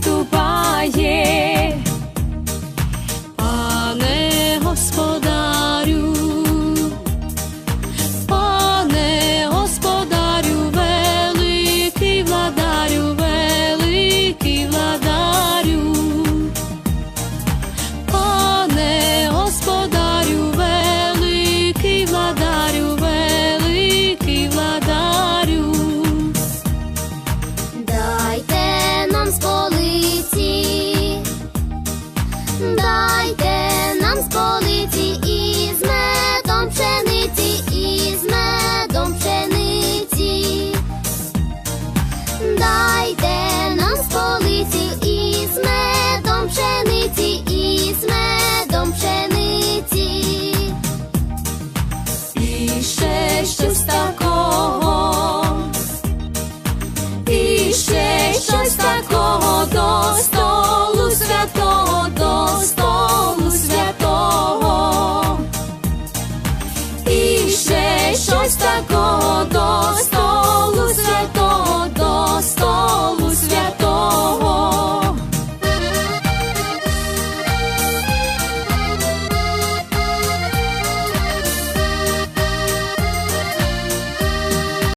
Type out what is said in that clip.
tu. полиці і з медом пшениці, і з медом ще Sacotos